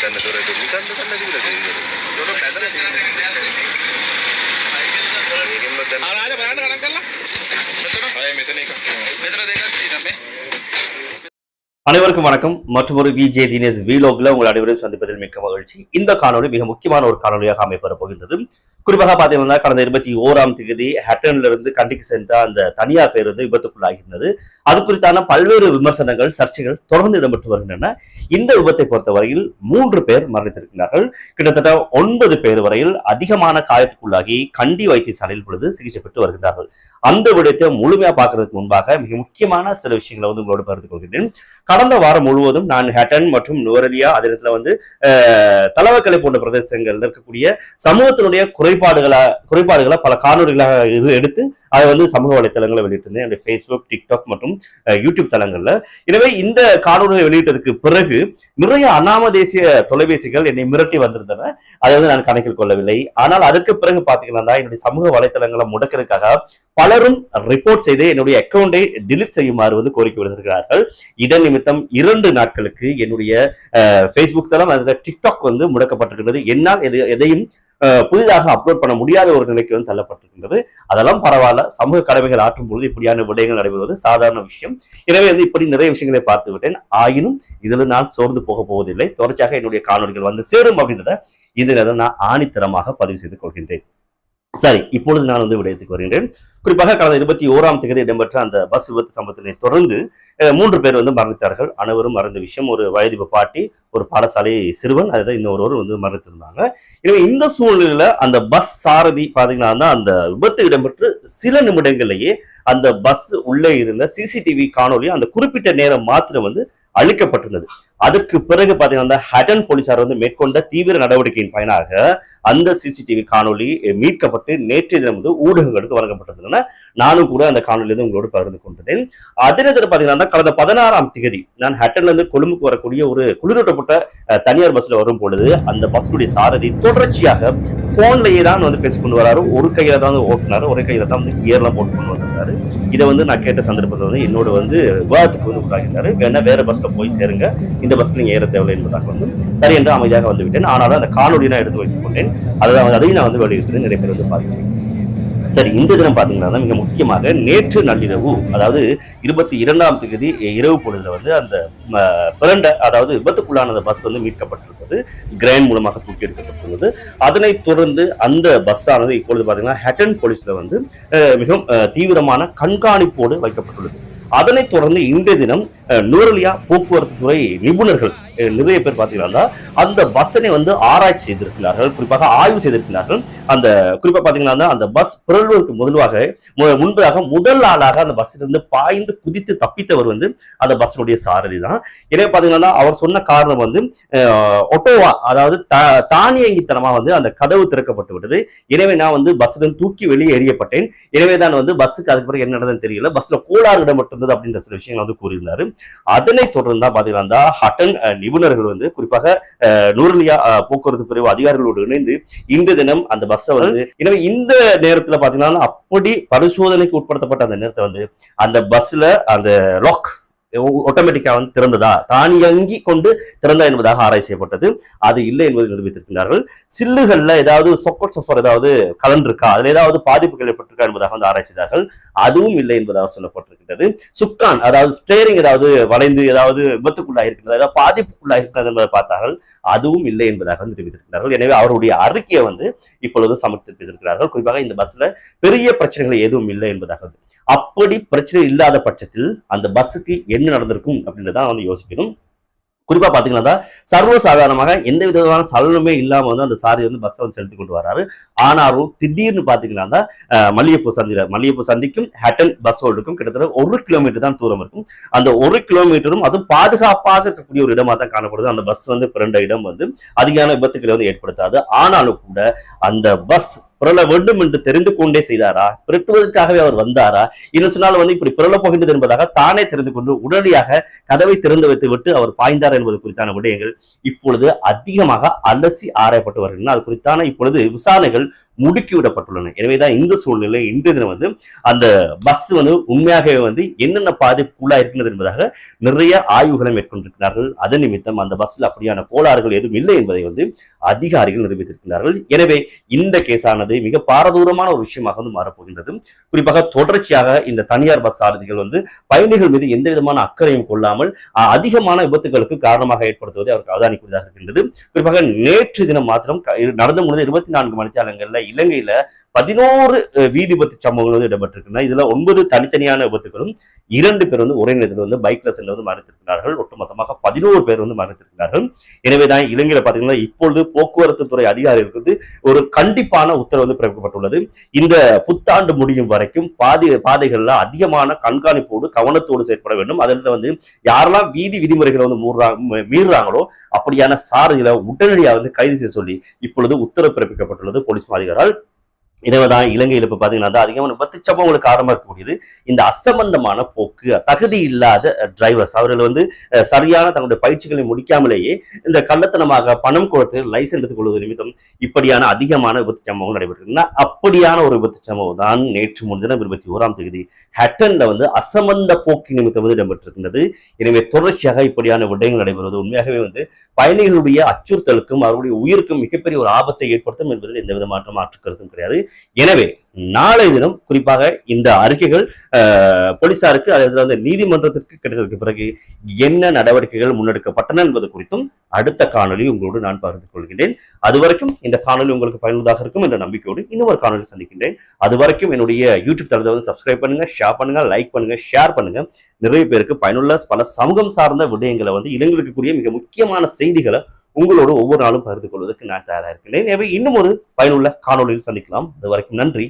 ගන්න තොර නිකන් ගන්න තිබුණා තියෙන්නේ. ඒක පැදලා තියෙන්නේ. ඒකෙන්ම දැන් ආ ආ බලන්න ගණන් කරලා. මෙතන අය මෙතන එකක්. මෙතන දෙකක් තියෙනවා මේ. அனைவருக்கும் வணக்கம். மற்றும் ஒரு விஜே தினேஷ் வீலோக்ல உங்கள் அனைவரும் சந்திப்பதில் மிக்க மகிழ்ச்சி. இந்த காணொலி மிக முக்கியமான ஒரு காணொலியாக அமைப்பெற போகின்றது. குறிப்பாக பார்த்தீங்கன்னா கடந்த இருபத்தி ஓராம் தேதி ஹட்டன்ல இருந்து கண்டிக்கு சென்ற அந்த தனியார் பேருந்து விபத்துக்குள்ளாகியிருந்தது. அது குறித்தான பல்வேறு விமர்சனங்கள் சர்ச்சைகள் தொடர்ந்து இடம்பெற்று வருகின்றன. இந்த விபத்தை பொறுத்தவரையில் மூன்று பேர் மரணித்திருக்கிறார்கள். கிட்டத்தட்ட ஒன்பது பேர் வரையில் அதிகமான காயத்துக்குள்ளாகி கண்டி வைத்தியசாலையில் பொழுது சிகிச்சை பெற்று வருகிறார்கள் அந்த விடயத்தை முழுமையா பார்க்கறதுக்கு முன்பாக மிக முக்கியமான சில விஷயங்களை வந்து உங்களோடு பகிர்ந்து கொள்கிறேன் கடந்த வாரம் முழுவதும் நான் ஹேட்டன் மற்றும் நுவரலியா அதே இடத்துல வந்து அஹ், தலவக்கலை போன்ற பிரதேசங்கள் இருக்கக்கூடிய சமூகத்தினுடைய குறைபாடுகளை குறைபாடுகளை பல காணொலிகளாக எடுத்து அதை வந்து சமூக வலைத்தளங்களை வெளியிட்டிருந்தேன். என்னுடைய ஃபேஸ்புக் டிக்டாக் மற்றும் யூடியூப் தளங்கள்ல. எனவே இந்த காணொலியை வெளியிட்டதுக்கு பிறகு நிறைய அனாம தேசிய தொலைபேசிகள் என்னை மிரட்டி வந்திருந்தன. அதை வந்து நான் கணக்கில் கொள்ளவில்லை. ஆனால் அதற்கு பிறகு பாத்தீங்கன்னா என்னுடைய சமூக வலைத்தளங்களை முடக்கிறதுக்காக பலரும் ரிப்போர்ட் செய்து என்னுடைய அக்கௌண்டை டிலீட் செய்யுமாறு வந்து கோரிக்கை விடுத்திருக்கிறார்கள். இதன் நிமித்தம் இரண்டு நாட்களுக்கு என்னுடைய ஃபேஸ்புக் தளம் அதில் டிக்டாக் வந்து முடக்கப்பட்டிருக்கிறது. என்னால் எது எதையும் புதிதாக அப்லோட் பண்ண முடியாத ஒரு நிலைக்கு வந்து தள்ளப்பட்டிருக்கின்றது. அதெல்லாம் பரவாயில்ல. சமூக கடமைகள் ஆற்றும் பொழுது இப்படியான விடயங்கள் நடைபெறுவது சாதாரண விஷயம். எனவே வந்து இப்படி நிறைய விஷயங்களை பார்த்து விட்டேன். ஆயினும் இதில் நான் சோர்ந்து போக போவதில்லை. தொடர்ச்சியாக என்னுடைய காணொலிகள் வந்து சேரும் அப்படின்றத இந்த நேரம் நான் ஆணித்தரமாக பதிவு செய்து கொள்கின்றேன். சரி இப்பொழுது நான் வந்து விடயத்துக்கு வருகின்றேன். குறிப்பாக கடந்த இருபத்தி ஓராம் தேதி இடம்பெற்ற அந்த பஸ் விபத்து சம்பவத்தினை தொடர்ந்து மூன்று பேர் வந்து மரணித்தார்கள். அனைவரும் மறந்த விஷயம் ஒரு வயது பாட்டி ஒரு பாடசாலை சிறுவன் அதுதான் இன்னொருவர் வந்து மரணித்திருந்தாங்க. எனவே இந்த சூழ்நிலையில அந்த பஸ் சாரதி பாத்தீங்கன்னா அந்த விபத்து இடம்பெற்று சில நிமிடங்களிலேயே அந்த பஸ் உள்ளே இருந்த சிசிடிவி காணொலி அந்த குறிப்பிட்ட நேரம் மாத்திரம் வந்து அழிக்கப்பட்டிருந்தது. அதற்கு பிறகு பாத்தீங்கன்னா ஹட்டன் போலீசார் வந்து மேற்கொண்ட தீவிர நடவடிக்கையின் பயனாக அந்த சிசிடிவி காணொளி மீட்கப்பட்டு நேற்றைய தினம் வந்து ஊடகங்களுக்கு வழங்கப்பட்டிருந்தன. நானும் கூட அந்த காணொலி வந்து உங்களோடு பகிர்ந்து கொண்டேன். அதே நேரத்தில் பாத்தீங்கன்னா கடந்த பதினாறாம் தேதி நான் ஹட்டன்ல இருந்து கொழும்புக்கு வரக்கூடிய ஒரு குளிரூட்டப்பட்ட தனியார் பஸ்ல வரும் பொழுது அந்த பஸ்ஸுடைய சாரதி தொடர்ச்சியாக போன்லயே தான் வந்து பேசிக்கொண்டு வராரு. ஒரு கையில தான் வந்து ஓட்டுனாரு. ஒரு கையில தான் வந்து கியர்லாம் போட்டு கொண்டு வந்திருந்தாரு. இதை வந்து நான் கேட்ட சந்தர்ப்பத்தில் வந்து என்னோட வந்து விவாதத்துக்கு வந்து உள்ளாகினாரு வேணா வேற பஸ்ல போய் சேருங்க. இந்த பஸ் நீங்கள் ஏற தேவையில்லை என்பதாக வந்து சரி என்று அமைதியாக வந்து விட்டேன் ஆனாலும் அந்த காணொலி நான் எடுத்து வைத்துக் கொண்டேன். அதாவது அதையும் நான் வந்து வெளியிட்டு நிறைய பேர் வந்து பார்த்தேன் சரி இந்த தினம் பார்த்தீங்கன்னா மிக முக்கியமாக நேற்று நள்ளிரவு அதாவது இருபத்தி இரண்டாம் தேதி இரவு பொழுதுல வந்து அந்த பிறண்ட அதாவது விபத்துக்குள்ளான அந்த பஸ் வந்து மீட்கப்பட்டிருந்தது. கிரைன் மூலமாக தூக்கி எடுக்கப்பட்டுள்ளது அதனைத் தொடர்ந்து அந்த பஸ் ஆனது இப்பொழுது பார்த்தீங்கன்னா ஹெட்டன் போலீஸ்ல வந்து மிகவும் தீவிரமான கண்காணிப்போடு வைக்கப்பட்டுள்ளது. அதனைத் தொடர்ந்து இன்றைய தினம் நூரலியா போக்குவரத்து துறை நிபுணர்கள் நிறைய பேர் பார்த்தீங்கன்னா அந்த பஸ்ஸனை வந்து ஆராய்ச்சி செய்திருக்கிறார்கள். குறிப்பாக ஆய்வு செய்திருக்கிறார்கள். அந்த குறிப்பாக பாத்தீங்கன்னா அந்த பஸ் பிறழ்வதற்கு முதலாக முன்பதாக முதல் ஆளாக அந்த பஸ்ஸிலிருந்து பாய்ந்து குதித்து தப்பித்தவர் வந்து அந்த பஸ்ஸினுடைய சாரதி தான். எனவே பாத்தீங்கன்னா அவர் சொன்ன காரணம் வந்து ஒட்டோவா அதாவது தா- தானியங்கித்தனமா வந்து அந்த கதவு திறக்கப்பட்டு விட்டது. எனவே நான் வந்து பஸ்ஸிலிருந்து தூக்கி வெளியே எறியப்பட்டேன். எனவே தான் வந்து பஸ்ஸுக்கு அதுக்கு பிறகு என்ன நடந்ததுன்னு தெரியல. பஸ்ல கோளாறு இடம்பட்டிருந்தது அப்படின்ற சில விஷயங்கள் வந்து கூறியிருந்தாரு. அதனை தொடர்ந்து தான் பாத்தீங்கன்னா ஹட்டன் நிபுணர்கள் வந்து குறிப்பாக நூறுலியா போக்குவரத்து பிரிவு அதிகாரிகளோடு இணைந்து இன்று தினம் அந்த பஸ்ஸை வந்து எனவே இந்த நேரத்துல பாத்தீங்கன்னா அப்படி பரிசோதனைக்கு உட்படுத்தப்பட்ட அந்த நேரத்தை வந்து அந்த பஸ்ல அந்த லாக் ஆட்டோமேட்டிக்காக வந்து திறந்ததா? தானியங்கி கொண்டு திறந்தா என்பதாக ஆராய்ச்சி செய்யப்பட்டது. அது இல்லை என்பதை நிரூபித்திருக்கிறார்கள் சில்லுகளில் ஏதாவது சொக்கட் சொஃபர் ஏதாவது கலந்திருக்கா? அதில் ஏதாவது பாதிப்புகள் ஏற்பட்டிருக்கா என்பதாக வந்து ஆராய்ச்சிதார்கள் அதுவும் இல்லை என்பதாக சொல்லப்பட்டிருக்கிறது சுக்கான் அதாவது ஸ்டேரிங் ஏதாவது வளைந்து ஏதாவது விபத்துக்குள்ளாக இருக்கிறது ஏதாவது பாதிப்புக்குள்ளாக இருக்கிறது என்பதை பார்த்தார்கள். அதுவும் இல்லை என்பதாக வந்து எனவே அவருடைய அறிக்கையை வந்து இப்பொழுது சமர்ப்பித்திருக்கிறார்கள். குறிப்பாக இந்த பஸ்ல பெரிய பிரச்சனைகள் எதுவும் இல்லை என்பதாக அப்படி பிரச்சனை இல்லாத பட்சத்தில் அந்த பஸ்ஸுக்கு என்ன நடந்திருக்கும் அப்படின்றதான் வந்து யோசிக்கணும். குறிப்பாக பார்த்தீங்கன்னா சர்வசாதாரணமாக எந்த விதமான சலனமே இல்லாமல் வந்து அந்த சாரி வந்து பஸ்ஸை வந்து செலுத்தி கொண்டு வராரு. ஆனாலும் திடீர்னு பார்த்தீங்கன்னா தான் மல்லிகைப்பூ சந்தில மல்லிகைப்பூ சந்திக்கும் ஹேட்டன் பஸ் ஹோல்டுக்கும் கிட்டத்தட்ட ஒரு கிலோமீட்டர் தான் தூரம் இருக்கும். அந்த ஒரு கிலோமீட்டரும் அதுவும் பாதுகாப்பாக இருக்கக்கூடிய ஒரு இடமாக தான் காணப்படுது. அந்த பஸ் வந்து பிறண்ட இடம் வந்து அதிகமான விபத்துக்களை வந்து ஏற்படுத்தாது. ஆனாலும் கூட அந்த பஸ் புரள வேண்டும் என்று தெரிந்து கொண்டே செய்தாரா? பிரட்டுவதற்காகவே அவர் வந்தாரா? என்ன சொன்னாலும் வந்து இப்படி புரள போகின்றது என்பதாக தானே தெரிந்து கொண்டு உடனடியாக கதவை திறந்து வைத்து விட்டு அவர் பாய்ந்தார் என்பது குறித்தான விடயங்கள் இப்பொழுது அதிகமாக அலசி ஆராயப்பட்டு வருகின்றன. அது குறித்தான இப்பொழுது விசாரணைகள் முடுக்கிவிடப்பட்டுள்ளன. எனவேதான் இந்த சூழ்நிலை இன்று தினம் வந்து அந்த பஸ் வந்து உண்மையாகவே வந்து என்னென்ன பாதிப்புக்குள்ளா இருக்கின்றது என்பதாக நிறைய ஆய்வுகளை மேற்கொண்டிருக்கிறார்கள். அதன் நிமித்தம் அந்த பஸ்ஸில் அப்படியான கோளாறுகள் எதுவும் இல்லை என்பதை வந்து அதிகாரிகள் நிரூபித்திருக்கிறார்கள் எனவே இந்த கேஸானது மிக பாரதூரமான ஒரு விஷயமாக வந்து மாறப்போகின்றது. குறிப்பாக தொடர்ச்சியாக இந்த தனியார் பஸ் சாரதிகள் வந்து பயணிகள் மீது எந்த விதமான அக்கறையும் கொள்ளாமல் அதிகமான விபத்துகளுக்கு காரணமாக ஏற்படுத்துவதை அவருக்கு அவதானிக்கூடியதாக இருக்கின்றது. குறிப்பாக நேற்று தினம் மாத்திரம் நடந்து முடிந்த இருபத்தி நான்கு மணித்தாளங்கள்ல இலங்கையில பதினோரு வீதி விபத்து சம்பவங்கள் வந்து இடம்பெற்றிருக்கின்றன. இதுல ஒன்பது தனித்தனியான விபத்துகளும் இரண்டு பேர் வந்து ஒரே நேரத்தில் வந்து பைக்ல செல்ல வந்து மறைத்திருக்கிறார்கள். ஒட்டுமொத்தமாக பதினோரு பேர் வந்து மறைத்திருக்கிறார்கள். எனவேதான் இலங்கையில பாத்தீங்கன்னா இப்பொழுது போக்குவரத்து துறை அதிகாரிகளுக்கு வந்து ஒரு கண்டிப்பான உத்தரவு வந்து பிறப்பிக்கப்பட்டுள்ளது. இந்த புத்தாண்டு முடியும் வரைக்கும் பாதி பாதைகள்ல அதிகமான கண்காணிப்போடு கவனத்தோடு செயற்பட வேண்டும். அதில் வந்து யாரெல்லாம் வீதி விதிமுறைகளை வந்து மூடுறாங்க மீறுறாங்களோ அப்படியான சாரதிகளை உடனடியாக வந்து கைது செய்ய சொல்லி இப்பொழுது உத்தரவு பிறப்பிக்கப்பட்டுள்ளது. போலீஸ் இனவதான் எனவேதான் இலங்கையில் இப்போ பார்த்தீங்கன்னா தான் அதிகமான விபத்து சம்பவங்களுக்கு காரணமாக இருக்கக்கூடியது இந்த அசம்பந்தமான போக்கு தகுதி இல்லாத டிரைவர்ஸ் அவர்கள் வந்து சரியான தங்களுடைய பயிற்சிகளை முடிக்காமலேயே இந்த கள்ளத்தனமாக பணம் கொடுத்து லைசன்ஸ் எடுத்துக் கொள்வது நிமித்தம் இப்படியான அதிகமான விபத்து சம்பவம் நடைபெற்றிருக்குன்னா அப்படியான ஒரு விபத்து சம்பவம் தான் நேற்று முன்தினம் இருபத்தி ஓராம் தேதி ஹட்டன்ல வந்து அசம்பந்த போக்கு நிமித்தம் வந்து இடம்பெற்றிருக்கின்றது. எனவே தொடர்ச்சியாக இப்படியான விடயங்கள் நடைபெறுவது உண்மையாகவே வந்து பயணிகளுடைய அச்சுறுத்தலுக்கும் அவருடைய உயிருக்கும் மிகப்பெரிய ஒரு ஆபத்தை ஏற்படுத்தும் என்பதில் எந்த விதமான மாற்று கருத்தும் கிடையாது. எனவே நாளைய தினம் குறிப்பாக இந்த அறிக்கைகள் போலீசாருக்கு அதாவது வந்து நீதிமன்றத்திற்கு கிடைத்ததுக்கு பிறகு என்ன நடவடிக்கைகள் முன்னெடுக்கப்பட்டன என்பது குறித்தும் அடுத்த காணொலி உங்களோடு நான் பகிர்ந்து கொள்கின்றேன். அதுவரைக்கும் இந்த காணொலி உங்களுக்கு பயனுள்ளதாக இருக்கும் என்ற நம்பிக்கையோடு இன்னொரு காணொலி சந்திக்கின்றேன். சந்திக்கின்றேன் அதுவரைக்கும் என்னுடைய யூடியூப் தளத்தை வந்து சப்ஸ்கிரைப் பண்ணுங்க ஷேர் பண்ணுங்க லைக் பண்ணுங்க ஷேர் பண்ணுங்க. நிறைய பேருக்கு பயனுள்ள பல சமூகம் சார்ந்த விடயங்களை வந்து இளைஞர்களுக்குரிய மிக முக்கியமான செய்திகளை உங்களோடு ஒவ்வொரு நாளும் பகிர்ந்து கொள்வதற்கு நான் தயாராக இருக்கிறேன் எனவே இன்னும் ஒரு பயனுள்ள காணொளியில் சந்திக்கலாம். இது வரைக்கும் நன்றி.